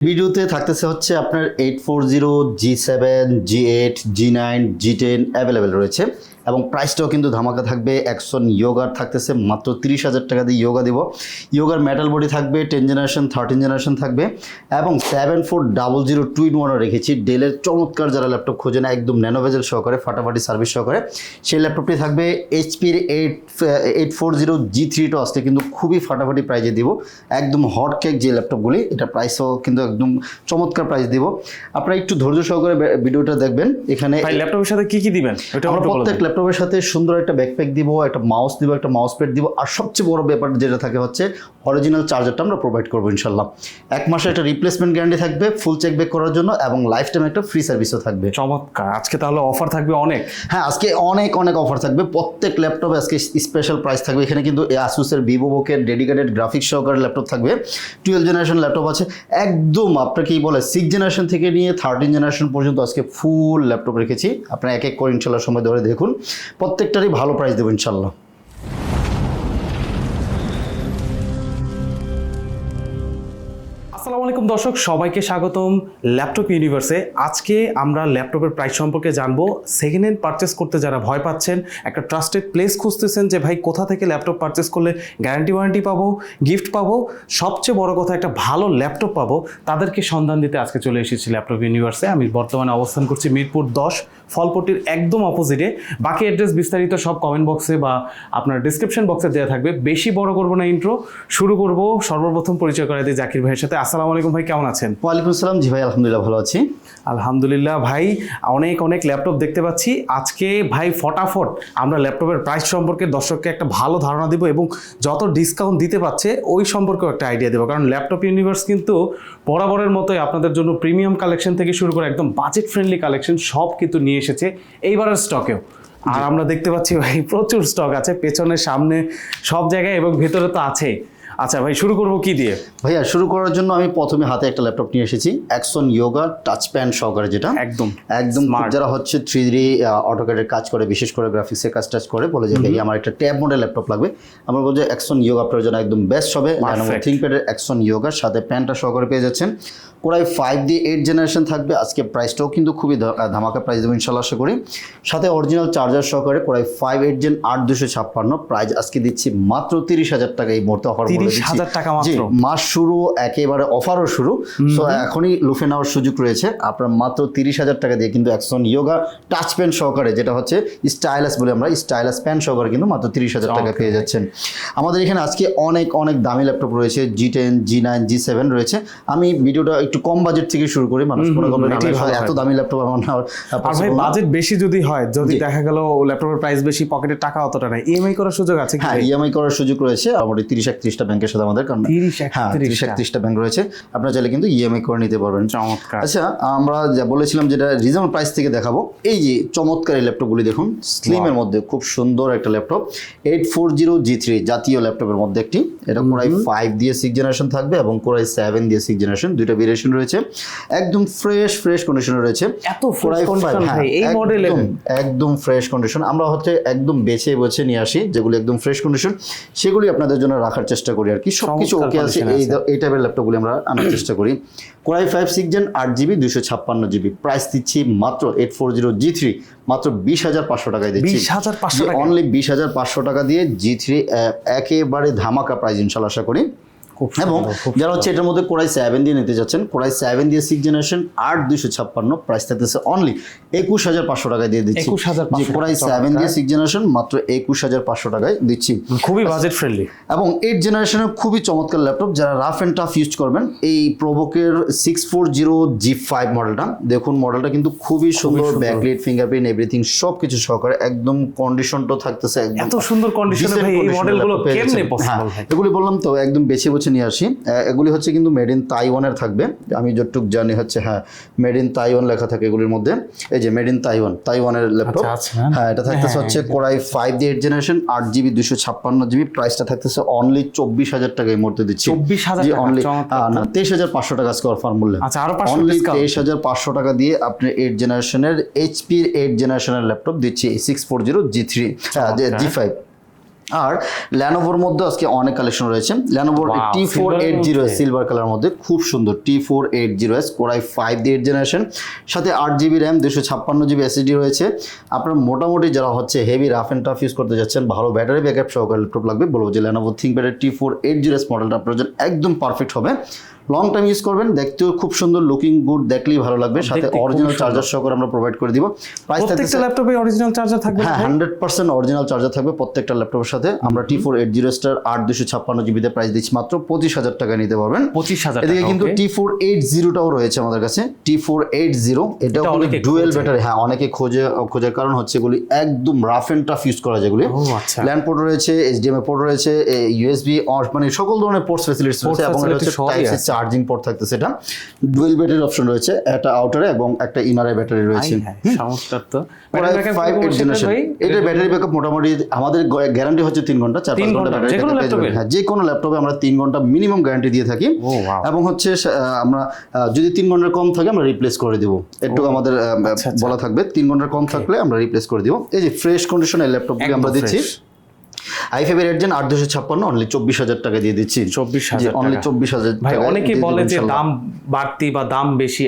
ভিডিওতে থাকতেছে হচ্ছে আপনার eight four zero G seven G eight G nine G ten available রয়েছে। এবং প্রাইসটাও কিন্তু ধামাকা থাকবে। একশন ইয়োগার থাকতেছে মাত্র তিরিশ হাজার টাকা দিয়ে ইয়োগা দিব। ইয়োগার মেটাল বডি থাকবে টেন জেনারেশন থার্টিন জেনারেশন থাকবে এবং seven four double zero two in ওয়ানও রেখেছি। ডেলের চমৎকার যারা ল্যাপটপ খোঁজে না একদম ন্যানোভেজেল সহকারে ফাটাফাটি সার্ভিস সহকারে সেই ল্যাপটপটি থাকবে এইচপির eight eight four zero G থ্রিটা আসতে কিন্তু খুবই ফাটাফাটি প্রাইজে দিব। একদম হট কেক যে ল্যাপটপগুলি এটা প্রাইসও কিন্তু একদম চমৎকার প্রাইস দিব। আপনারা একটু ধৈর্য সহকারে ভিডিওটা দেখবেন। এখানে ল্যাপটপের সাথে কি কি দিবেন? প্রত্যেক। ল্যাপটপের সাথে সুন্দর একটা ব্যাকপ্যাক দিব একটা মাউস দিব একটা মাউস প্যাড দিব আর সবচেয়ে বড় ব্যাপার যেটা থাকে হচ্ছে অরিজিনাল চার্জারটা আমরা প্রোভাইড করব ইনশাল্লাহ। এক মাসে একটা রিপ্লেসমেন্ট গ্যারান্টি থাকবে ফুল চেক ব্যাক করার জন্য এবং লাইফ টাইম একটা ফ্রি সার্ভিসও থাকবে। চমৎকার। আজকে তাহলে অফার থাকবে অনেক। হ্যাঁ আজকে অনেক অনেক অফার থাকবে। প্রত্যেক ল্যাপটপে আজকে স্পেশাল প্রাইস থাকবে। এখানে কিন্তু আসুসের ভিভো বুকের ডেডিকেটেড গ্রাফিক্স সহকারে ল্যাপটপ থাকবে। টুয়েলভ জেনারেশন ল্যাপটপ আছে। একদম আপনার কি বলে সিক্স জেনারেশন থেকে নিয়ে থার্টিন জেনারেশন পর্যন্ত আজকে ফুল ল্যাপটপ রেখেছি। আপনারা এক এক করে ইনশাল্লাহ সময় ধরে দেখুন। প্রত্যেকটারই ভালো প্রাইস দেবো ইনশাল্লাহ। আসসালামু আলাইকুম দর্শক, সবাইকে স্বাগতম ল্যাপটপ ইউনিভার্সে। আজকে আমরা ল্যাপটপের প্রাইস সম্পর্কে জানব। সেকেন্ড হ্যান্ড পারচেস করতে যারা ভয় পাচ্ছেন, একটা ট্রাস্টেড প্লেস খুঁজতেছেন যে, ভাই, কোথা থেকে ল্যাপটপ পারচেস করলে গ্যারান্টি ওয়ারেন্টি পাবো গিফট পাবো? সবচেয়ে বড় কথা, একটা ভালো ল্যাপটপ পাবো। তাদেরকে সন্ধান দিতে আজকে চলে এসেছি ল্যাপটপ ইউনিভার্সে। আমি বর্তমানে অবস্থান করছি মিরপুর দশ ফলপট্টির একদম অপোজিটে বাকি অ্যাড্রেস বিস্তারিত সব কমেন্ট বক্সে বা আপনার ডিসক্রিপশন বক্সে দেওয়া থাকবে। বেশি বড় করব না ইন্ট্রো শুরু করব সর্বপ্রথম পরিচয় করাই দিই জাকির ভাইয়ের সাথে। আসসালামু আলাইকুম ভাই কেমন আছেন? ওয়ালাইকুম আসসালাম জি ভাই আলহামদুলিল্লাহ ভালো আছি। আলহামদুলিল্লাহ ভাই অনেক অনেক ল্যাপটপ দেখতে পাচ্ছি। আজকে ভাই ফটাফট আমরা ল্যাপটপের প্রাইস সম্পর্কে দর্শককে একটা ভালো ধারণা দিব এবং যত ডিসকাউন্ট দিতে পারছে ওই সম্পর্কেও একটা আইডিয়া দেবো। কারণ ল্যাপটপ ইউনিভার্স কিন্তু বরাবরের মতোই আপনাদের জন্য প্রিমিয়াম কালেকশন থেকে শুরু করে একদম বাজেট ফ্রেন্ডলি কালেকশন সব কিন্তু নিয়ে এসেছে এইবারের স্টকেও আর আমরা দেখতে পাচ্ছি ভাই প্রচুর স্টক আছে পেছনে সামনে সব জায়গায় এবং ভেতরে তো আছে আচ্ছা ভাই শুরু করব কি দিয়ে? ভাইয়া শুরু করার জন্য আমি প্রথমে হাতে একটা ল্যাপটপ নিয়ে এসেছি অ্যাকশন ইয়োগা টাচ প্যান সহকারে যেটা। একদম একদম যারা হচ্ছে থ্রি ডি অটোকেটের কাজ করে বিশেষ করে গ্রাফিক্সের কাজ টাজ করে বলে যে ভাই আমার একটা ট্যাব মডেল ল্যাপটপ লাগবে। আমরা বলছি অ্যাকশন ইয়োগা আপনার জন্য একদম বেস্ট হবে. থিঙ্কপ্যাডের অ্যাকশন ইয়োগার সাথে প্যান্টটা সহকারে পেয়ে যাচ্ছেন। Core i five D eight generation থাকবে। আজকে প্রাইসটাও কিন্তু খুবই ধামাকা প্রাইস দেবো ইনশাল্লাহ আশা করি। সাথে অরিজিনাল চার্জার সহকারে Core i five eight gen আট দুশো ছাপ্পান্ন। প্রাইস আজকে দিচ্ছি মাত্র তিরিশ হাজার টাকা এই মুহূর্তে অফার 30,000 টাকা মাত্র? মাস শুরু একেবারে অফারও শুরু। সো এখনই লুফে নেওয়ার সুযোগ রয়েছে। আপনার মাত্র তিরিশ হাজার টাকা দিয়ে কিন্তু একশন ইয়োগা টাচ পেন সহকারে যেটা হচ্ছে স্টাইলাস বলে আমরা স্টাইলাস পেন সহকারে কিন্তু মাত্র তিরিশ হাজার টাকা পেয়ে যাচ্ছেন। আমাদের এখানে আজকে অনেক অনেক দামি ল্যাপটপ রয়েছে G ten G nine G seven রয়েছে। আমি ভিডিওটা একটু কম বাজেট থেকে শুরু করি মানুষ মনে করবে এত দামি ল্যাপটপ আমার আর ভাই বাজেট বেশি যদি হয় যদি দেখা গেল ল্যাপটপের প্রাইস বেশি পকেটে টাকা অতটা নাই ইএমআই করার সুযোগ আছে হ্যাঁ ইএমআই করার সুযোগ রয়েছে আমাদের তিরিশ একত্রিশটা ব্যাংকের সাথে আমাদের কারণ হ্যাঁ তিরিশ একত্রিশটা ব্যাংক রয়েছে। আপনারা চাইলে কিন্তু ইএমআই করে নিতে পারবেন। চমৎকার। আচ্ছা আমরা যা বলেছিলাম যেটা রিজনেবল প্রাইস থেকে দেখাবো এই যে চমৎকার এই ল্যাপটপগুলি দেখুন স্লিমের মধ্যে খুব সুন্দর একটা laptop eight four zero G three জাতীয় ল্যাপটপের মধ্যে একটি এটা কোরাই ফাইভ দিয়ে সিক্স জেনারেশন থাকবে এবং কোরাই সেভেন দিয়ে সিক্স জেনারেশন দুইটা ভেরিয়েশন রয়েছে। একদম ফ্রেশ ফ্রেশ কন্ডিশনে রয়েছে। এত i5 condition হ্যাঁ, ভাই, এই মডেলের? একদম ফ্রেশ কন্ডিশন আমরা হচ্ছে একদম বেছে বেছে নিয়ে আসি যেগুলি একদম ফ্রেশ কন্ডিশন সেগুলি আপনাদের জন্য রাখার চেষ্টা করি আর কি। সব কিছু ওকে আছে এই এই টাইপের ল্যাপটপগুলি আমরা আনার চেষ্টা করি। Core i five six gen আট জিবি দুশো ছাপ্পান্ন জিবি প্রাইস দিচ্ছি মাত্র eight four zero G three মাত্র বিশ হাজার পাঁচশো টাকায় দিচ্ছি। 20,500 টাকায়? অনলি বিশ হাজার পাঁচশো টাকা দিয়ে জি থ্রি একেবারে ধামাকা প্রাইস ইনশাল্লাহ আশা করি। এবং যারা হচ্ছে এটার মধ্যে কোরাই সেভেন দিয়ে নিতে যাচ্ছেন কোরাই সেভেন দিয়ে সিক্স জেনারেশন আট দুইশো ছাপ্পান্ন প্রাইস থাকতেছে অনলি একুশ হাজার পাঁচশো টাকায় দিয়ে দিচ্ছি। 21,500 যে কোরাই সেভেন দিয়ে সিক্স জেনারেশন মাত্র একুশ হাজার পাঁচশো টাকায় দিচ্ছি। খুবই বাজেট ফ্রেন্ডলি এবং এইট জেনারেশনের খুবই চমৎকার ল্যাপটপ যারা রাফ অ্যান্ড টাফ ইউজ করবেন এই প্রোবোকের six four zero G five মডেলটা দেখুন মডেলটা কিন্তু খুবই সুন্দর। ব্যাকলিট ফিঙ্গারপ্রিন্ট এভরিথিং সব কিছু সহকারে একদম কন্ডিশনটাও থাকতেছে একদম এত সুন্দর কন্ডিশনে এই মডেলগুলো কেমনে পসিবল হ্যাঁ, এগুলি বললাম তো একদম বেছে বেছে নিয়ে আসি। এগুলি হচ্ছে কিন্তু মেড ইন তাইওয়ানের থাকবে। আমি যতটুক জানি হচ্ছে হ্যাঁ মেড ইন তাইওয়ান লেখা থাকে এগুলির মধ্যে। এই যে মেড ইন তাইওয়ান তাইওয়ানের ল্যাপটপ হ্যাঁ। হ্যাঁ এটা থাকতেছে হচ্ছে কোরাই ফাইভ দিয়ে এইট জেনারেশন আট জিবি দুশো ছাপ্পান্ন জিবি প্রাইসটা থাকতেছে অনলি চব্বিশ হাজার টাকা এই মুহূর্তে দিচ্ছি। 24,000 জি টাকা, অনলি না তেইশ হাজার পাঁচশো টাকা আজকে অফার মূল্যে আরও 500 অনলি তেইশ হাজার পাঁচশো টাকা দিয়ে আপনি এইট জেনারেশনের এইচপির এইট জেনারেশনের ল্যাপটপ দিচ্ছি six four zero G three G five আর ল্যানোভোর মধ্যে আজকে অনেক কালেকশন রয়েছে। ল্যানোভোর T four eight zero S silver colour মধ্যে? খুব সুন্দর T four eight zero S core i five the eight generation সাথে আট জিবি র্যাম দুশো ছাপ্পান্ন জিবি এসএসডি রয়েছে। আপনার মোটামুটি যারা হচ্ছে heavy rough and tough use করতে যাচ্ছেন ভালো ব্যাটারি ব্যাকআপ সহকারে ল্যাপটপ লাগবে। বলব যে Lenovo থিঙ্কপ্যাডের T four eight zero S মডেলটা আপনার জন্য একদম পারফেক্ট হবে। লং টাইম ইউজ করবেন দেখতেও খুব সুন্দর লুকিং গুড দেখলেই ভালো লাগবে। সাথে অরিজিনাল। চার্জার সহকারে আমরা প্রোভাইড করে দিব। প্রাইস প্রত্যেকটা ল্যাপটপে অরিজিনাল চার্জার থাকবে হ্যাঁ হান্ড্রেড পার্সেন্ট অরিজিনাল চার্জার থাকবে প্রত্যেকটা ল্যাপটপের সাথে। আমরা T four eight zero star আট দুশো ছাপ্পান্ন জিবিতে প্রাইস দিচ্ছি মাত্র পঁচিশ হাজার টাকা নিতে পারবেন। পঁচিশ হাজার এদিকে কিন্তু টি ফোর এইট জিরোটাও রয়েছে আমাদের কাছে। টি ফোর এইট জিরো এটাও ডুয়েল। ব্যাটারি হ্যাঁ অনেকে খোঁজে খোঁজার কারণ হচ্ছে এগুলি একদম রাফ অ্যান্ড টাফ ইউজ করা যেগুলি। ও আচ্ছা। ল্যান্ড পোর্ট রয়েছে এইচডিএমআই পোর্ট রয়েছে ইউএসবি মানে সকল ধরনের পোর্টস ফেসিলিটিস রয়েছে এবং এটা হচ্ছে টাইপ সি। চার্জিং পোর্ট থাকতেছে এটা ডুয়েল ব্যাটারির অপশন রয়েছে একটা আউটারে এবং একটা ইনারে ব্যাটারি রয়েছে। চমৎকার তো। Five eight generation? এটার ব্যাটারি ব্যাকআপ মোটামুটি আমাদের গ্যারান্টি হচ্ছে তিন ঘণ্টা চার পাঁচ ঘণ্টা ব্যাটারি হ্যাঁ যে কোনো ল্যাপটপে আমরা তিন ঘণ্টা মিনিমাম গ্যারান্টি দিয়ে থাকি। এবং হচ্ছে আমরা যদি তিন ঘণ্টার কম থাকে আমরা রিপ্লেস করে দিব। একটু আমাদের আচ্ছা, আচ্ছা। বলা থাকবে তিন ঘণ্টার কম থাকলে আমরা রিপ্লেস করে দিব। এই যে ফ্রেশ কন্ডিশনের ল্যাপটপগুলি আমরা দিচ্ছি। আই ফাইভের রেট জেন আট দুশো ছাপ্পান্ন অনলি চব্বিশ হাজার টাকা দিয়ে দিচ্ছি। 24,000 অনলি চব্বিশ হাজার ভাই অনেকেই বলে যে দাম বাড়তি বা দাম বেশি।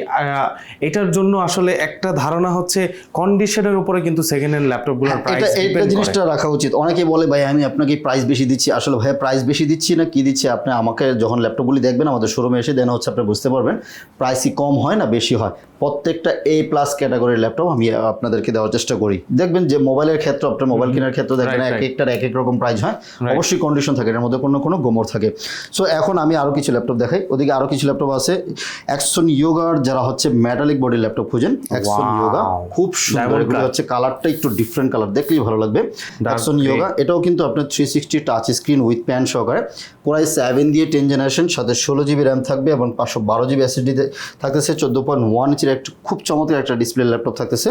এটার জন্য আসলে একটা ধারণা হচ্ছে কন্ডিশনের উপরে কিন্তু সেকেন্ড হ্যান্ড ল্যাপটপগুলোর প্রাইস এইটা জিনিসটা রাখা উচিত। অনেকে বলে ভাই আমি আপনাকে প্রাইস বেশি দিচ্ছি। আসলে ভাই প্রাইস বেশি দিচ্ছি না কি দিচ্ছি? আপনি আমাকে যখন ল্যাপটপগুলি দেখবেন আমাদের শোরুমে এসে দেন হচ্ছে আপনি বুঝতে পারবেন প্রাইসই কম হয় না বেশি হয়। প্রত্যেকটা এ প্লাস ক্যাটাগরির ল্যাপটপ আমি আপনাদেরকে দেওয়ার চেষ্টা করি। দেখবেন যে মোবাইলের ক্ষেত্রে আপনার মোবাইল কেনার ক্ষেত্রে দেখবেন এক. একটার এক এক রকম প্রাইস হয় অবশ্যই কন্ডিশন থাকে এর মধ্যে কোনো কোনো গোমর থাকে। সো এখন আমি আরও কিছু ল্যাপটপ দেখাই ওদিকে আরও কিছু ল্যাপটপ আছে। অ্যাকশন ইয়োগার যারা হচ্ছে মেটালিক বডি ল্যাপটপ খুঁজেন অ্যাকশন ইয়োগা খুব সুন্দর এগুলো হচ্ছে কালারটা একটু ডিফারেন্ট কালার দেখলেই ভালো লাগবে। অ্যাকশন ইয়োগা এটাও কিন্তু আপনার three sixty touch screen with pen সহকারে কোরাই সেভেন দিয়ে টেন জেনারেশন সাথে ষোলো জিবি র্যাম থাকবে এবং পাঁচশো বারো জিবি এসএসডি থাকতেছে চোদ্দ পয়েন্ট ওয়ান ইঞ্চির একটা খুব চমৎকার একটা ডিসপ্লে ল্যাপটপ থাকতেছে।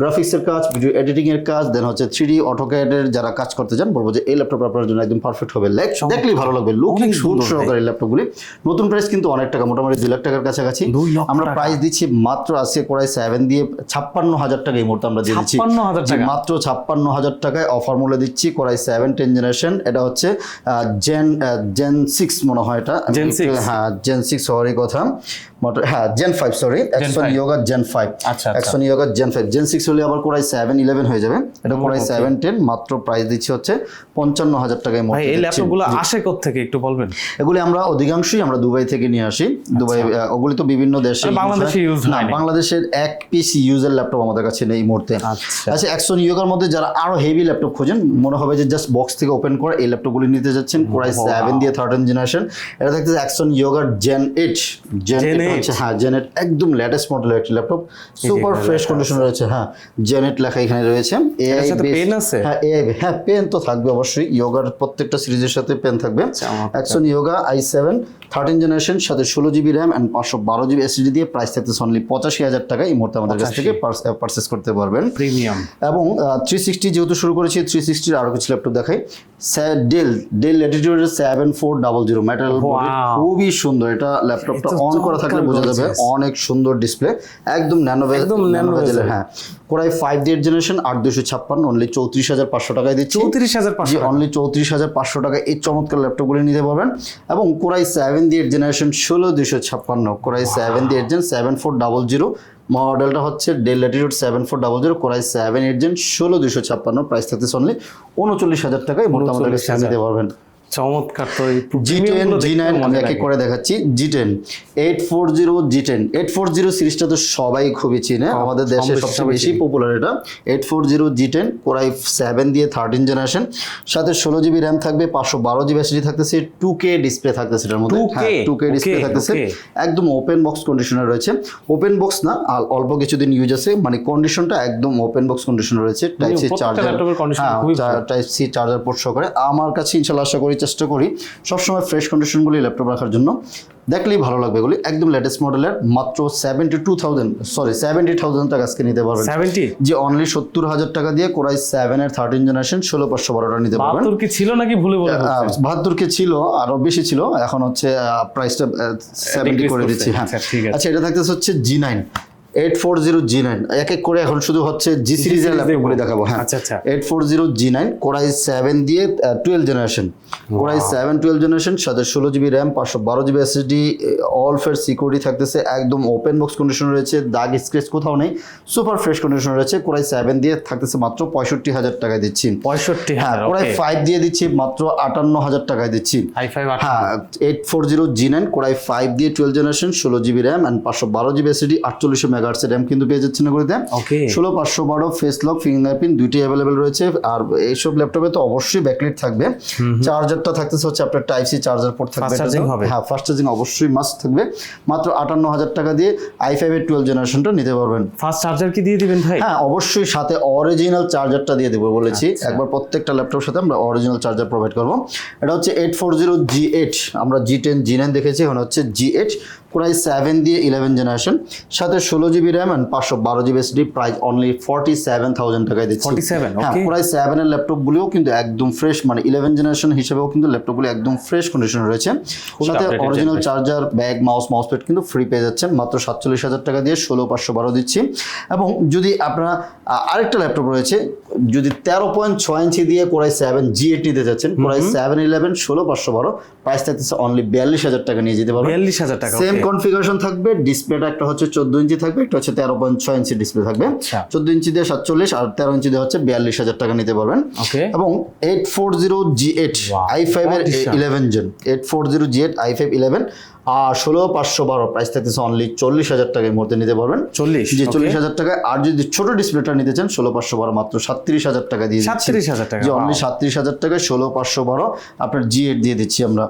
গ্রাফিক্সের কাজ ভিডিও এডিটিংয়ের কাজ দেন হচ্ছে থ্রি ডি অটোক্যাডের যারা কাজ করতে চান বলব যে এই ল্যাপটপ আপনার জন্য একদম পারফেক্ট হবে। দেখলেই ভালো লাগবে। লুকিং সুন্দর সহকারে ল্যাপটপগুলি নতুন প্রাইস কিন্তু অনেক টাকা মোটামুটি দুই লাখ টাকার কাছাকাছি। আমরা। প্রাইস দিচ্ছি মাত্র আজকে কোরাই সেভেন দিয়ে ছাপ্পান্ন হাজার টাকা এই মুহূর্তে আমরা দিয়ে দিচ্ছি। 56,000 জি, টাকা? মাত্র ছাপ্পান্ন হাজার টাকায় অফার মূল্যে দিচ্ছি কোরাই সেভেন টেন জেনারেশন এটা হচ্ছে জেন জেন সিক্স মনে হয় এটা। আমি Gen একটু- 6 হ্যাঁ জেন সিক্স হওয়ারই কথা। মোট- হ্যাঁ gen five sorry action Yoga gen five আচ্ছা, আচ্ছা। Action Yoga gen five gen six হলে আবার কোরাই সেভেন ইলেভেন হয়ে যাবে। এটা কোরাই সেভেন টেন মাত্র প্রাইস দিচ্ছি হচ্ছে পঞ্চান্ন হাজার টাকায় ভাই এই ল্যাপটপগুলো আসে থেকে একটু বলবেন? এগুলি আমরা অধিকাংশই আমরা দুবাই থেকে নিয়ে আসি। দুবাই আহ, ওগুলি তো বিভিন্ন দেশে বাংলাদেশে use না বাংলাদেশের এক পিস ইউজের ল্যাপটপ আমাদের কাছে নেই এই মুহূর্তে। আচ্ছা। আচ্ছা একশন ইয়োগার মধ্যে যারা আরও হেভি ল্যাপটপ খোঁজেন মনে হবে যে জাস্ট বক্স থেকে ওপেন করে এই ল্যাপটপগুলি নিতে যাচ্ছেন। Core i. সেভেন দিয়ে থার্টিন জেনারেশন এটা থাকতেছে action ইয়োগার gen eight gen Gen eight 8 হচ্ছে হ্যাঁ জেন এইট একদম লেটেস্ট মডেলের একটি ল্যাপটপ সুপার ফ্রেশ কন্ডিশন রয়েছে হ্যাঁ জেন এইট লেখা এখানে রয়েছে এআই pen আছে? হ্যাঁ এআই হ্যাঁ পেন তো থাকবে অবশ্যই ইয়োগার প্রত্যেকটা সিরিজের সাথে পেন থাকবে। Action Yoga I seven thirteen generation সাথে ষোলো জিবি র্যাম অ্যান্ড পাঁচশো বারো জিবি এসএসডি দিয়ে প্রাইস থাকতেছে অনলি পঁচাশি হাজার টাকা এই মুহূর্তে আমাদের কাছ থেকে পারচেস করতে পারবেন। প্রিমিয়াম এবং থ্রি সিক্সটি যেহেতু শুরু করেছি থ্রি সিক্সটির আরও কিছু ল্যাপটপ দেখাই। Dell Dell ল্যাটিটিউডের seven four double zero metal খুবই সুন্দর এটা ল্যাপটপটা অন করা থাকলে বোঝা যাবে অনেক সুন্দর ডিসপ্লে একদম ন্যানো ন্যানো। হ্যাঁ। কোরাই ফাইভ ডেট জেনারেশন আট দুশো ছাপ্পান্ন অনলি চৌত্রিশ হাজার পাঁচশো টাকায় দিচ্ছি। চৌত্রিশ হাজার পাঁচশো অনলি চৌত্রিশ হাজার পাঁচশো টাকা এই চমৎকার ল্যাপটপগুলি নিতে পারবেন। এবং কোরাই সেভেন এইট জেনারেশন ষোলো দুশো ছাপ্পান্ন। Core i seven eight gen seven four double zero মডেলটা হচ্ছে Dell Latitude seven four double zero core i seven eight gen ষোলো দুশো ছাপ্পান্ন। প্রাইস থাকতেছে অনলি উনচল্লিশ হাজার টাকায় 39,000 নিতে পারবেন। চমৎকার তো জি টেন জি নাইন আমি এক। করে দেখাচ্ছি। G ten eight four zero G ten eight four zero সিরিজটা তো সবাই খুবই চিনে। আমাদের দেশে সবচেয়ে বেশি। পপুলার এটা। Eight four zero G ten core i seven দিয়ে থার্টিন জেনারেশন সাথে ষোলো জিবি র্যাম থাকবে পাঁচশো বারো জিবি এসডি থাকতেছে টু কে ডিসপ্লে থাকতেছে এটার মধ্যে। 2K? টু কে ডিসপ্লে থাকতেছে। একদম ওপেন বক্স কন্ডিশনার রয়েছে। ওপেন বক্স না আর অল্প কিছুদিন ইউজ আছে। মানে কন্ডিশনটা একদম ওপেন বক্স কন্ডিশন রয়েছে। টাইপ সি চার্জার খুবই টাইপ সি চার্জার পোর্ট সহকারে আমার কাছে ইনশাল্লাহ আশা করি চেষ্টা করি সবসময় ফ্রেশ কন্ডিশনগুলি ল্যাপটপ রাখার জন্য। দেখলেই ভালো লাগবে এগুলি। একদম লেটেস্ট মডেলের মাত্র seventy two thousand sorry seventy thousand টাকা আজকে নিতে পারবেন। 70 যে অনলি সত্তর হাজার টাকা দিয়ে কোরাই সেভেন এর থার্টিন জেনারেশন ষোলো পাঁচশো বারোটা নিতে পারবেন। বাহাত্তর কি ছিল নাকি ভুলে বলে ফেলছেন? বাহাত্তরকে ছিল আরও বেশি ছিল এখন হচ্ছে প্রাইসটা সেভেন্টি করে দিচ্ছি হ্যাঁ। আচ্ছা, আচ্ছা এটা থাকতেছে হচ্ছে G nine eight four zero G nine এক এক করে এখন শুধু হচ্ছে জি সিরিজের series ল্যাপটপগুলি দেখাবো। হ্যাঁ। Eight four zero G nine core i seven দিয়ে twelve generation core i seven twelve generation সাথে ষোলো জিবি র্যাম পাঁচশো বারো জিবি এসএসডি অল ফের সিকিউরিটি থাকতেছে একদম ওপেন বক্স কন্ডিশন রয়েছে দাগ স্ক্রেচ কোথাও নেই সুপার ফ্রেশ কন্ডিশন রয়েছে। কোরাই সেভেন দিয়ে থাকতেছে মাত্র পঁয়ষট্টি হাজার টাকায় দিচ্ছি। পঁয়ষট্টি হ্যাঁ কোরাই ফাইভ দিয়ে দিচ্ছি মাত্র আটান্ন হাজার টাকায় দিচ্ছি। হ্যাঁ eight four zero G nine core i five দিয়ে টুয়েলভ জেনারেশন ষোলো জিবি র্যাম অ্যান্ড পাঁচশো বারো জিবি এসএসডি আটচল্লিশশো মেগাহার্সের র্যাম কিন্তু পেয়ে যাচ্ছেন এগুলিতে। ষোলো পাঁচশো বারো ফেস লক ফিঙ্গারপ্রিন্ট দুইটি অ্যাভেলেবেল রয়েছে। আর এইসব ল্যাপটপে তো অবশ্যই ব্যাকলিট থাকবে। চার্জারটা থাকতেছে হচ্ছে আপনার টাইপ সি চার্জার পোর্ট থাকবে? হ্যাঁ ফাস্ট চার্জিং অবশ্যই মাস্ট থাকবে। মাত্র আটান্ন হাজার টাকা দিয়ে আই ফাইভ এর টুয়েলভ জেনারেশনটা নিতে পারবেন। ফার্স্ট চার্জার কি দিয়ে দিবেন ভাই? হ্যাঁ অবশ্যই সাথে অরিজিনাল চার্জারটা দিয়ে দেবো বলেছি। আচ্ছা। একবার প্রত্যেকটা ল্যাপটপের সাথে আমরা অরিজিনাল চার্জার প্রোভাইড করব। এটা হচ্ছে eight four zero G eight আমরা জি টেন জি নাইন দেখেছি এখন হচ্ছে জি এইট প্রায় সেভেন দিয়ে ইলেভেন জেনারেশন সাথে ষোলো জিবি র্যাম অ্যান্ড পাঁচশো বারো GB SD price only forty seven thousand টাকায় দিচ্ছি। 47, হ্যাঁ. প্রায় সেভেনের ল্যাপটপগুলিও কিন্তু একদম ফ্রেশ মানে ইলেভেন জেনারেশন হিসেবেও কিন্তু ল্যাপটপগুলি একদম ফ্রেশ কন্ডিশনে রয়েছে। সাথে original charger bag mouse mouse pad কিন্তু ফ্রি পেয়ে যাচ্ছেন। মাত্র সাতচল্লিশ হাজার টাকা দিয়ে ষোলো পাঁচশো বারো দিচ্ছি। এবং যদি আপনারা আরেকটা ল্যাপটপ রয়েছে যদি তেরো পয়েন্ট ছয় ইঞ্চি দিয়ে কোরাই সেভেন জি এইট নিতে যাচ্ছেন কোরাই সেভেন ইলেভেন ষোলো পাঁচশো বারো প্রাইস থাকতেছে অনলি বিয়াল্লিশ হাজার টাকা নিয়ে যেতে পারবেন। বিয়াল্লিশ হাজার টাকা সেম. কনফিগারেশন থাকবে ডিসপ্লেটা একটা হচ্ছে চোদ্দ ইঞ্চি থাকবে একটা হচ্ছে তেরো পয়েন্ট ছয় ইঞ্চি ডিসপ্লে থাকবে আচ্ছা। চোদ্দ ইঞ্চি দিয়ে সাতচল্লিশ আর তেরো ইঞ্চি দিয়ে হচ্ছে বিয়াল্লিশ হাজার টাকা নিতে পারবেন. এবং eight four zero G eight I five এর. Eleven gen eight four zero G eight I five eleven আর ষোলো পাঁচশো বারো প্রাইস থাকতেছে অনলি চল্লিশ হাজার টাকার মধ্যে নিতে পারবেন চল্লিশ জি okay. চল্লিশ হাজার টাকায় আর যদি ছোট ডিসপ্লেটা নিতে চান ষোলো পাঁচশো বারো মাত্র সাতত্রিশ হাজার টাকা দিয়ে দিচ্ছি। 37,000 টাকা, অনলি wow. সাতত্রিশ হাজার টাকায় ষোলো পাঁচশো বারো আপনার জি এইট দিয়ে দিচ্ছি আমরা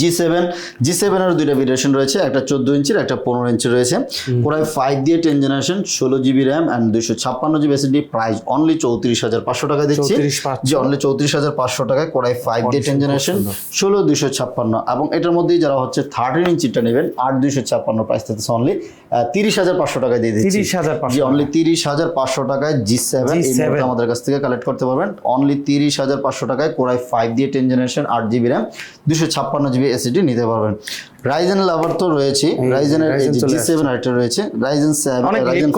জি সেভেন জি সেভেনের দুইটা ভেরিয়েশন রয়েছে একটা চোদ্দ ইঞ্চির একটা পনেরো ইঞ্চি রয়েছে। প্রায় ফাইভ দিয়ে টেন জেনারেশন ষোলো জিবি র্যাম অ্যান্ড দুইশো ছাপ্পান্ন জিবি এসএসডি প্রাইস অনলি চৌত্রিশ হাজার পাঁচশো টাকা দিচ্ছি। 34,500 জি অনলি চৌত্রিশ হাজার পাঁচশো টাকায় কোরাই ফাইভ দিয়ে টেন জেনারেশন ষোলো দুইশো ছাপ্পান্ন। এবং এটার মধ্যেই যারা হচ্ছে থার্টিন ইঞ্চিটা নেবেন আট দুইশো ছাপ্পান্ন প্রাইস থাকতেছে অনলি তিরিশ হাজার পাঁচশো টাকায় দিয়ে দিচ্ছি। 30,500 জি অনলি তিরিশ হাজার পাঁচশো টাকায় জি সেভেন এই G7 মুহূর্তে আমাদের কাছ থেকে কালেক্ট করতে পারবেন। অনলি তিরিশ হাজার পাঁচশো টাকায় কোরাই ফাইভ দিয়ে টেন জেনারেশন আট জিবি র্যাম দুশো ছাপ্পান্ন জিবি এসিডি নিতে পারবেন। রাইজেন লাভার তো রয়েছে। রাইজেনের জি সেভেন আরেকটা রয়েছে। Ryzen Ryzen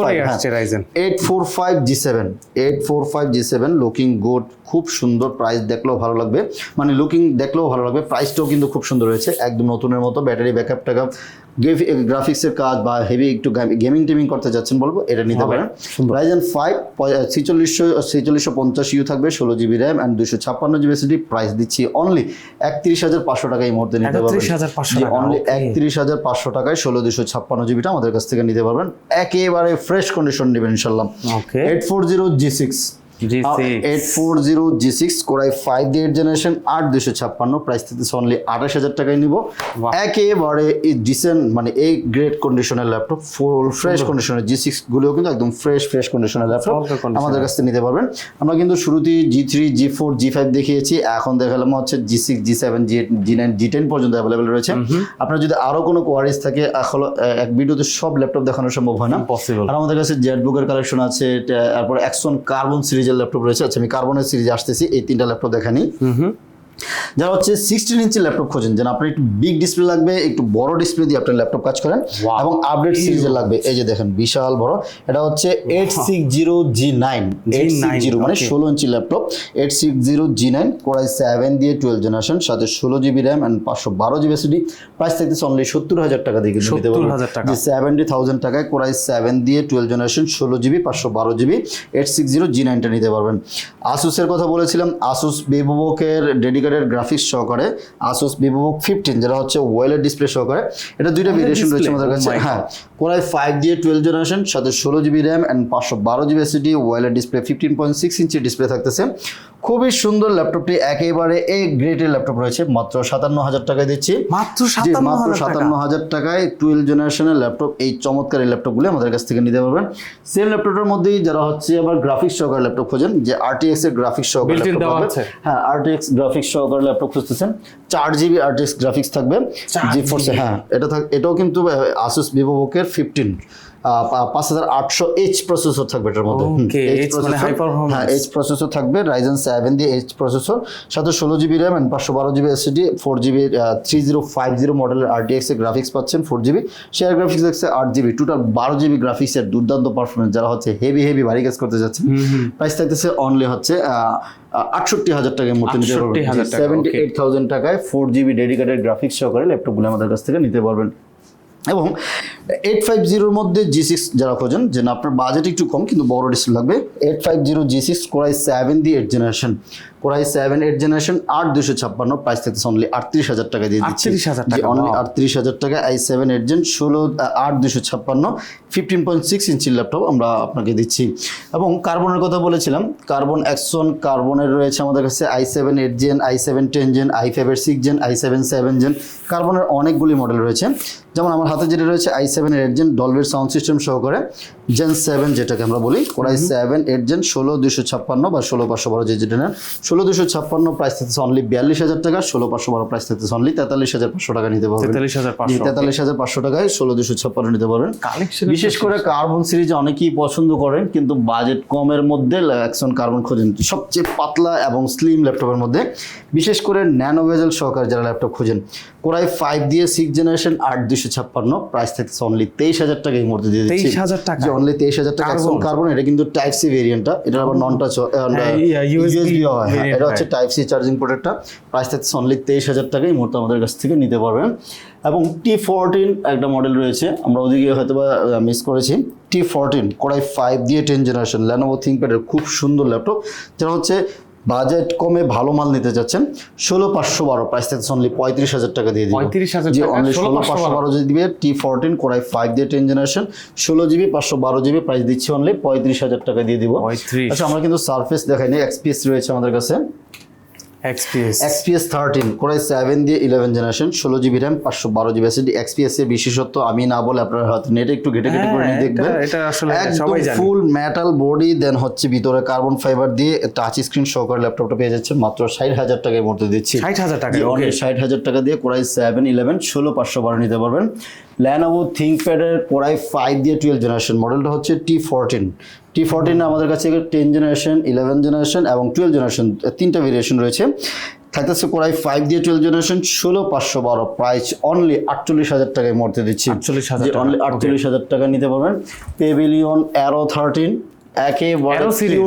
Ryzen। Eight four five G seven eight four five G seven looking good খুব সুন্দর প্রাইস দেখলেও ভালো লাগবে। মানে লুকিং দেখলেও ভালো লাগবে। প্রাইসটাও কিন্তু খুব সুন্দর রয়েছে। একদম নতুনের মতো ব্যাটারি ব্যাকআপ ট্যাকআপ গ্রাফিক্সের কাজ বা হেভি একটু গেমিং টেমিং করতে যাচ্ছেন বলব এটা নিতে পারেন। রাইজেন ফাইভ ছিচল্লিশশো ছিচল্লিশশো পঞ্চাশ ইউ থাকবে ষোলো জিবি র্যাম অ্যান্ড দুশো ছাপ্পান্ন জিবি এসডি প্রাইস দিচ্ছি অনলি একত্রিশ হাজার পাঁচশো টাকা এই মুহূর্তে নিতে পারবেন। 31,500 টাকা, অনলি. একত্রিশ হাজার পাঁচশো টাকায় ষোলো দুশো ছাপ্পান্ন জিবিটা আমাদের কাছ থেকে নিতে পারবেন। একেবারে ফ্রেশ কন্ডিশন নেবেন ইনশাল্লাহ। Eight four zero G six G6 eight four zero G six core i five D eight generation আট দুশো ছাপ্পান্ন। প্রাইস অনলি আঠাশ হাজার টাকায় নিব। একেবারে ডিসেন্ট মানে এই গ্রেট কন্ডিশনের ল্যাপটপ ফুল ফ্রেশ কন্ডিশনের জি সিক্স গুলোও কিন্তু একদম ফ্রেশ ফ্রেশ কন্ডিশনের ল্যাপটপ আমাদের কাছ থেকে নিতে পারবেন। আমরা কিন্তু শুরুতেই G three G four G five দেখিয়েছি। এখন দেখালাম হচ্ছে G six G seven G eight G nine G ten পর্যন্ত অ্যাভেলেবেল রয়েছে। আপনার যদি আরও কোনো কোয়ারিজ থাকে আসলে এক ভিডিওতে সব ল্যাপটপ দেখানো সম্ভব হয় না। Impossible. আর আমাদের কাছে জেড বুকের কালেকশন আছে তারপর অ্যাকশন কার্বন সিরিজের ল্যাপটপ রয়েছে। আচ্ছা আমি কার্বনের সিরিজ আসতেছি এই তিনটা ল্যাপটপ দেখানি। যারা হচ্ছে সিক্সটিন ইঞ্চি ল্যাপটপ খোঁজেন যেন আপনার একটু বিগ ডিসপ্লে লাগবে একটু বড় ডিসপ্লে দিয়ে আপনার ল্যাপটপ কাজ করেন এবং আপডেট সিরিজের লাগবে। এই যে দেখেন বিশাল বড়। এটা হচ্ছে eight six zero G nine eight six zero মানে ষোলো ইঞ্চি laptop eight six zero G nine core i seven দিয়ে টুয়েলভ জেনারেশন সাথে ষোলো জিবি র্যাম অ্যান্ড পাঁচশো বারো জিবি এসডি প্রাইস থাকতেছে অনলি সত্তর হাজার টাকা দিয়ে কিন্তু নিতে পারবেন 70,000 টাকা। যে সেভেন্টি থাউজেন্ড টাকায় কোরাই সেভেন দিয়ে টুয়েলভ জেনারেশন ষোলো জিবি পাঁচশো বারো GB eight six zero G নাইনটা নিতে পারবেন। আসুসের কথা বলেছিলাম আসুস বিভোকের ডেডিকেটেড গ্রাফিক্স সহকারে আসুস বিভোক ফিফটিন যেটা হচ্ছে ওয়েলের ডিসপ্লে সহকারে। এটা দুইটা ভেরিয়েশন রয়েছে আমাদের oh কাছে। হ্যাঁ। কোরাই ফাইভ দিয়ে টুয়েলভ জেনারেশন সাথে ষোলো জিবি র্যাম অ্যান্ড পাঁচশো বারো জিবি এসিডি ওয়েলের ডিসপ্লে ফিফটিন পয়েন্ট সিক্স ইঞ্চি ডিসপ্লে থাকতেছে। খুবই সুন্দর ল্যাপটপটি একেবারে এ গ্রেটের ল্যাপটপ রয়েছে মাত্র সাতান্ন হাজার টাকায় দিচ্ছি। মাত্র মাত্র সাতান্ন হাজার টাকায় টুয়েলভ জেনারেশনের ল্যাপটপ এই চমৎকার এই ল্যাপটপগুলো আমাদের কাছ থেকে নিতে পারবেন। সেম ল্যাপটপটার মধ্যেই যারা হচ্ছে আবার গ্রাফিক্স সহকারে ল্যাপটপ খোঁজেন যে আরটিএক্স এর গ্রাফিক্স সহকারে ল্যাপটপ। হ্যাঁ আরটিএক্স গ্রাফিক্স সহকারে ল্যাপটপ খুঁজতেছেন। চার জিবি আরটিএক্স গ্রাফিক্স থাকবে। জি ফোর্সে হ্যাঁ এটা থাক এটাও কিন্তু আসুস ভিভো বুকের ফিফটিন পাঁচ হাজার আটশো এইচ প্রসেসর থাকবে এটার মধ্যে। H H মানে। হ্যাঁ এইচ প্রসেসর থাকবে রাইজেন সেভেন দিয়ে এইচ প্রসেসর সাথে ষোলো জিবি র্যাম অ্যান্ড পাঁচশো বারো GB SSD four GB three zero five zero মডেলের আরটিএক্স এর গ্রাফিক্স পাচ্ছেন ফোর জিবি শেয়ার গ্রাফিক্স দেখছে আট জিবি টোটাল বারো জিবি গ্রাফিক্সের দুর্দান্ত পারফরমেন্স যারা হচ্ছে হেভি হেভি ভারী কাজ করতে যাচ্ছেন প্রাইস থাকতেছে অনলি হচ্ছে আটষট্টি হাজার টাকার মতো নিতে পারবেন। 68,000 সেভেন্টি এইট থাউজেন্ড টাকায় ফোর জিবি ডেডিকেটেড গ্রাফিক্স সহকারে ল্যাপটপগুলো আমাদের কাছ থেকে নিতে পারবেন। এবং এইট ফাইভ জিরোর মধ্যে জি সিক্স যারা খোঁজেন, যে আপনার বাজেট একটু কম, কিন্তু বড় ডিসপ্লে লাগবে। Eight five zero G six core i seven the eight generation core i seven eight generation আট দুশো ছাপ্পান্ন প্রাইস থাকতেছে অনলি আটত্রিশ হাজার টাকা দিয়ে দিচ্ছি। 38,000 টাকা, অনলি আটত্রিশ হাজার টাকা আই সেভেন এইট জেন ষোলো আট দুশো ছাপ্পান্ন ফিফটিন পয়েন্ট সিক্স ইঞ্চির ল্যাপটপ আমরা আপনাকে দিচ্ছি। এবং কার্বনের কথা বলেছিলাম কার্বন অ্যাকশন কার্বনের রয়েছে আমাদের কাছে I seven eight gen I seven ten gen I ফাইভের six gen I seven seven gen কার্বনের অনেকগুলি মডেল রয়েছে। যেমন আমার হাতে যেটা রয়েছে আই সেভেন এইট জেন ডলবের সাউন্ড সিস্টেম সহকারে জেন সেভেন যেটাকে আমরা বলি কোরাই সেভেন এইট জেন ষোলো দুশো ছাপ্পান্ন বা ষোলো পাঁচশো বারো যে যেটা নেন ষোলো দুশো ছাপ্পান্ন প্রাইস থাকতেছে অনলি বিয়াল্লিশ হাজার টাকা ষোলো পাঁচশো বারো প্রাইস থাকতেছে অনলি তেতাল্লিশ হাজার পাঁচশো টাকা নিতে পারবেন। তেতাল্লিশ হাজার পাঁচশো তেতাল্লিশ হাজার পাঁচশো টাকায় ষোলো দুশো ছাপ্পান্ন নিতে পারবেন। বিশেষ করে কার্বন সিরিজ অনেকেই পছন্দ করেন কিন্তু বাজেট কমের মধ্যে অ্যাকশন কার্বন খোঁজেন। সবচেয়ে পাতলা এবং স্লিম ল্যাপটপের মধ্যে বিশেষ করে ন্যানো ভেজেল সহকারে যারা ল্যাপটপ খোঁজেন কোরাই ফাইভ দিয়ে সিক্স জেনারেশন আট দুশো ছাপ্পান্ন প্রাইস থাকছে অনলি তেইশ হাজার টাকা এই মুহূর্তে দিয়ে দিচ্ছি। 23,000 টাকা? যে অনলি তেইশ হাজার টাকা। অ্যাকশন কার্বন এটা কিন্তু টাইপ সি ভেরিয়েন্টটা এটা আবার নন টাচ ইউএসবি হয় হ্যাঁ, এটা হচ্ছে টাইপ সি চার্জিং পোর্টেরটা প্রাইস থাকছে অনলি তেইশ হাজার টাকা এই মুহূর্তে আমাদের কাছ থেকে নিতে পারবেন। এবং টি ফোরটিন একটা মডেল রয়েছে। আমরা ওদিকে হয়তো বা মিস করেছি। T fourteen core i five দিয়ে টেন জেনারেশন ল্যানোভো থিঙ্কপ্যাডের খুব সুন্দর ল্যাপটপ যেটা হচ্ছে বাজেট কমে ভালো মাল নিতে যাচ্ছেন ষোলো পাঁচশো বারো। প্রাইস থাকছে অনলি পঁয়ত্রিশ হাজার টাকা দিয়ে দিব। 35,000 জি অনলি ষোলো পাঁচশো বারো। জিবি দিবে T fourteen core i five দিয়ে টেন জেনারেশন ষোলো জিবি পাঁচশো বারো জিবি প্রাইস দিচ্ছি অনলি পঁয়ত্রিশ হাজার টাকা দিয়ে দিব। আচ্ছা আমরা কিন্তু সার্ফেস দেখাইনি এক্সপিএস রয়েছে আমাদের কাছে। XPS thirteen core i seven দিয়ে ইলেভেন জেনারেশন ষোলো জিবি র্যাম পাঁচশো বারো জিবি এসএসডি এক্সপিএস এর বিশেষত্ব আমি না বলে আপনার হয়তো নেটে একটু ঘেটে ঘেটে করে নিয়ে হ্যাঁ, দেখবেন। এটা আসলে একদম ফুল মেটাল বডি দেন হচ্ছে ভিতরে কার্বন ফাইবার দিয়ে টাচ স্ক্রিন সহকারে ল্যাপটপটা পেয়ে যাচ্ছেন। মাত্র ষাট হাজার টাকার মধ্যে দিচ্ছি। ষাট হাজার টাকা ষাট হাজার টাকা দিয়ে কোরাই সেভেন ইলেভেন ষোলো পাঁচশো বারো নিতে পারবেন। ল্যানোভো থিঙ্কপ্যাডের কোরাই ফাইভ দিয়ে টুয়েলভ জেনারেশন মডেলটা হচ্ছে টি ফোরটিন টি ফোরটিন আমাদের কাছে টেন জেনারেশন ইলেভেন জেনারেশন এবং টুয়েলভ জেনারেশন তিনটা ভেরিয়েশন রয়েছে। থাকতেছে কোরাই ফাইভ দিয়ে টুয়েলভ জেনারেশন ষোলো পাঁচশো বারো। প্রাইস অনলি আটচল্লিশ হাজার টাকায় মরতে দিচ্ছি। আটচল্লিশ হাজার অনলি আটচল্লিশ হাজার টাকা নিতে পারবেন। পেভিলিয়ন অ্যারো থার্টিন একেবারে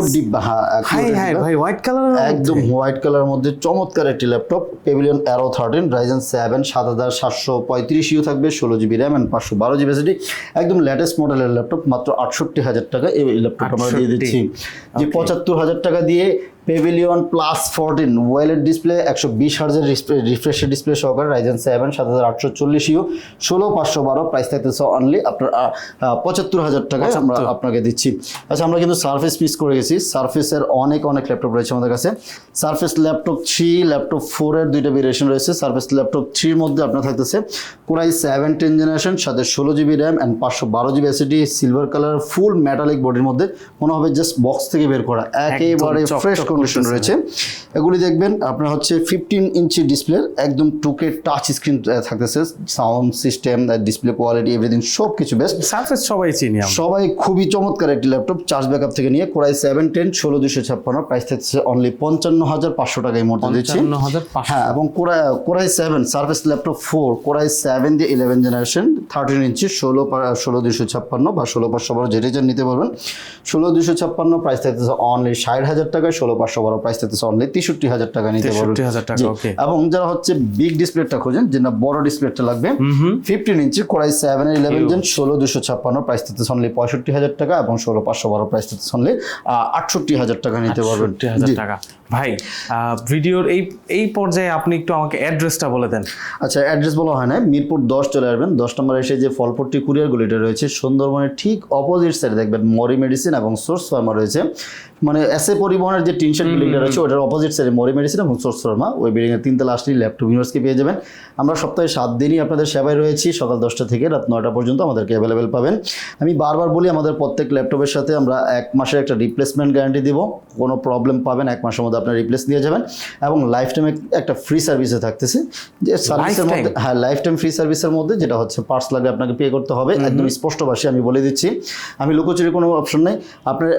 ডিব্বা হ্যাঁ। ভাই হোয়াইট কালার একদম হোয়াইট কালার মধ্যে চমৎকার একটি laptop Pavilion Aero thirteen Ryzen seven সাত হাজার সাতশো পঁয়ত্রিশ ইউ থাকবে ষোলো জিবি র্যাম অ্যান্ড পাঁচশো বারো জিবি এসডি একদম লেটেস্ট মডেলের ল্যাপটপ মাত্র আটষট্টি হাজার টাকা এই ল্যাপটপ আমরা দিয়ে দিচ্ছি। যে পঁচাত্তর হাজার টাকা দিয়ে পেভিলিয়ন প্লাস ফোরটিন ওয়েলের ডিসপ্লে একশো বিশ হার্জের রিফ্রেশের ডিসপ্লে সহকারে রাইজেন সেভেন সাত হাজার আটশো চল্লিশ ইউ ষোলো পাঁচশো বারো প্রাইস থাকতেছে অনলি আপনার পঁচাত্তর হাজার টাকায় আমরা 75 আপনাকে দিচ্ছি। আচ্ছা আমরা কিন্তু সার্ফেস পিস করে গেছি। সার্ফেসের অনেক অনেক ল্যাপটপ রয়েছে আমাদের কাছে। সার্ফেস ল্যাপটপ থ্রি ল্যাপটপ ফোরের দুইটা ভেরিয়েশন রয়েছে। সার্ফেস ল্যাপটপ থ্রির মধ্যে আপনার থাকতেছে কোরাই সেভেন টেন জেনারেশন সাথে ষোলো জিবি র্যাম অ্যান্ড পাঁচশো বারো GB SSD silver colour full metallic বডির মধ্যে। মনে হবে জাস্ট বক্স থেকে বের করা। একেবারে ফ্রেশ কন্ডিশন রয়েছে। এগুলি দেখবেন আপনার হচ্ছে ফিফটিন ইঞ্চি ডিসপ্লে একদম টুকে টাচ স্ক্রিন থাকতেছে। Sound system display quality everything সব কিছু বেস্ট সারফেস সবাই চিনি সবাই খুবই চমৎকার একটি ল্যাপটপ চার্জ ব্যাকআপ থেকে নিয়ে কোরাই সেভেন টেন ষোলো দুশো ছাপ্পান্ন প্রাইস থাকছে অনলি পঞ্চান্ন হাজার পাঁচশো টাকা এই মুহূর্তে দিচ্ছি হ্যাঁ এবং Core i Core i seven Surface Laptop four Core i seven দিয়ে ইলেভেন জেনারেশন থার্টিন ইঞ্চি ষোলো ষোলো দুশো ছাপ্পান্ন বা ষোলো পাঁচশো বারো যেটা নিতে পারবেন। ষোলো দুশো ছাপ্পান্ন প্রাইস থাকতেছে অনলি ষাট হাজার টাকা ষোলো পাঁচশো বারো প্রাইস থাকতেছে অনলি তেষট্টি হাজার টাকা নিতে পারবেন 63,000 টাকা, okay. এবং যারা হচ্ছে বিগ ডিসপ্লেটা খোঁজেন যে না বড় ডিসপ্লেটা লাগবে fifteen inch Core i seven eleven gen ষোলো দুশো ছাপ্পান্ন প্রাইস থাকতেছে অনলি পঁয়ষট্টি হাজার টাকা এবং ষোলো পাঁচশো বারো প্রাইস থাকতেছে অনলি আটষট্টি হাজার টাকা নিতে পারবেন। হাজার টাকা। ভাই ভিডিওর এই এই পর্যায়ে আপনি একটু আমাকে অ্যাড্রেসটা বলে দেন। আচ্ছা অ্যাড্রেস বলা হয় না মিরপুর দশ চলে আসবেন। দশ নম্বর এসে যে ফলপট্টি কুরিয়ার গলিটা রয়েছে সুন্দরবনের ঠিক অপোজিট সাইডে দেখবেন মরি মেডিসিন এবং সোর্স ফার্মা রয়েছে। মানে এস এ পরিবহনের যে টিনশেড বিল্ডিংটা রয়েছে ওটার অপোজিট সাইডে মরি মেডিসিন এবং সোর্স শর্মা ওই বিল্ডিংয়ের তিনতলা আসলেই ল্যাপটপ ইউনিভার্সকে পেয়ে যাবেন। আমরা সপ্তাহে সাত দিনই আপনাদের সেবায় রয়েছি সকাল দশটা থেকে রাত নয়টা পর্যন্ত আমাদেরকে অ্যাভেলেবেল পাবেন। আমি বারবার বলি আমাদের প্রত্যেক ল্যাপটপের সাথে আমরা এক মাসের একটা রিপ্লেসমেন্ট গ্যারান্টি দিব। কোনো প্রবলেম পাবেন এক মাসের মধ্যে আপনার রিপ্লেস নিয়ে যাবেন। এবং লাইফ টাইমে একটা ফ্রি সার্ভিসে থাকতেছে যে সার্ভিসের মধ্যে হ্যাঁ লাইফ টাইম ফ্রি সার্ভিসের মধ্যে যেটা হচ্ছে পার্টস লাগলে আপনাকে পে করতে হবে। একদম স্পষ্ট ভাষায় আমি বলে দিচ্ছি। আমি লুকোচুরি কোনো অপশন নেই। আপনার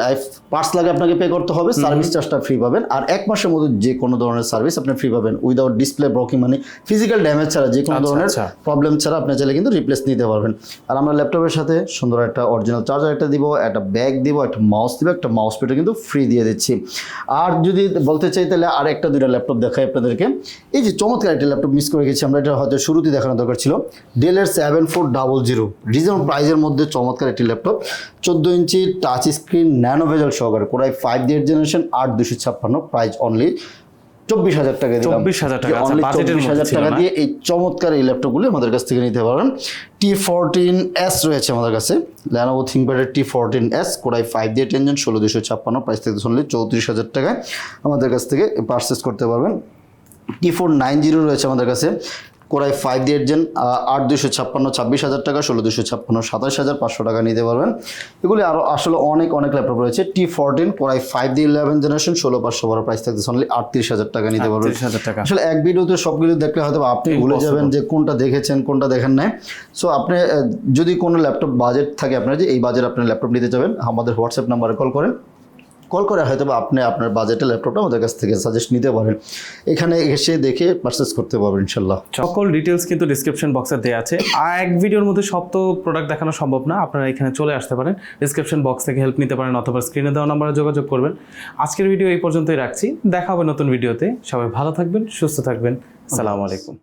লাইফ পার্টস লাগে আপনাকে পে করতে হবে সার্ভিস চার্জটা ফ্রি পাবেন। আর এক মাসের মধ্যে যে কোনো ধরনের সার্ভিস আপনি ফ্রি পাবেন। উইদাউট ডিসপ্লে ব্রকিং মানে ফিজিক্যাল ড্যামেজ ছাড়া যে কোনো আচ্ছা, ধরনের আচ্ছা। প্রবলেম ছাড়া আপনি চাইলে কিন্তু রিপ্লেস নিতে পারবেন। আর আমরা ল্যাপটপের সাথে সুন্দর একটা অরিজিনাল চার্জার একটা দিব একটা ব্যাগ দিব একটা মাউস দিব একটা মাউস পেটও কিন্তু ফ্রি দিয়ে দিচ্ছি। আর যদি বলতে চাই তাহলে আর একটা দুইটা ল্যাপটপ দেখাই আপনাদেরকে। এই যে চমৎকার একটা ল্যাপটপ মিস করে গেছি আমরা এটা হয়তো শুরুতেই দেখানো দরকার ছিল। ডেলের seven four double zero reasonable প্রাইজের মধ্যে চমৎকার একটি ল্যাপটপ চোদ্দ ইঞ্চি টাচ স্ক্রিন ন্যানো ভেজাল সহকারে কোরাই ফাইভ ডি জেনারেশন আট দুশো ছাপ্পান্ন প্রাইস অনলি চব্বিশ হাজার টাকা দিলাম 24,000 টাকা, আচ্ছা, Only budget এর 24,000 মধ্যে ছিল টাকা দিয়ে এই চমৎকার এই ল্যাপটপগুলি আমাদের কাছ থেকে নিতে পারেন। টি ফোরটিন এস রয়েছে আমাদের কাছে। Lenovo থিঙ্কপ্যাডের T fourteen S Core i five দিয়ে টেনজন ষোলো দুশো ছাপ্পান্ন প্রাইস থেকে শুনলে চৌত্রিশ হাজার টাকায় আমাদের কাছ থেকে পারচেস করতে পারবেন। টি ফোর নাইন জিরো রয়েছে আমাদের কাছে। কোরাই ফাইভ দিয়ে জেন আট দুশো ছাপ্পান্ন ছাব্বিশ হাজার টাকা ষোলো দুশো ছাপ্পান্ন সাতাশ হাজার পাঁচশো টাকা নিতে পারবেন। এগুলি আরও আসলে অনেক অনেক ল্যাপটপ রয়েছে। T fourteen Core i five দিয়ে ইলেভেন জেনারেশন ষোলো পাঁচশো বারো প্রাইস থাকতেছে। অনলি আটত্রিশ হাজার টাকা নিতে পারবেন। হাজার টাকা। আসলে এক ভিডিওতে সবগুলো দেখলে হয়তো আপনি ভুলে যাবেন যে কোনটা দেখেছেন কোনটা দেখেন নাই। সো আপনি যদি কোনো ল্যাপটপ বাজেট থাকে আপনার যে এই বাজেট আপনার ল্যাপটপ নিতে যাবেন আমাদের হোয়াটসঅ্যাপ নাম্বারে কল করেন। কল করে হয়তো বা আপনি আপনার বাজেটের ল্যাপটপটা আমাদের কাছ থেকে সাজেস্ট নিতে পারেন। এখানে এসে দেখে পারচেস করতে পারবেন ইনশাল্লাহ সকল ডিটেলস কিন্তু ডিসক্রিপশন বক্সে দেওয়া আছে। আর এক ভিডিওর মধ্যে সব তো প্রোডাক্ট দেখানো সম্ভব না আপনারা এখানে চলে আসতে পারেন। ডিসক্রিপশন বক্স থেকে হেল্প নিতে পারেন অথবা স্ক্রিনে দেওয়া নাম্বারে যোগাযোগ করবেন। আজকের ভিডিও এই পর্যন্তই রাখছি। দেখা হবে নতুন ভিডিওতে সবাই ভালো থাকবেন সুস্থ থাকবেন। সালামু আলাইকুম।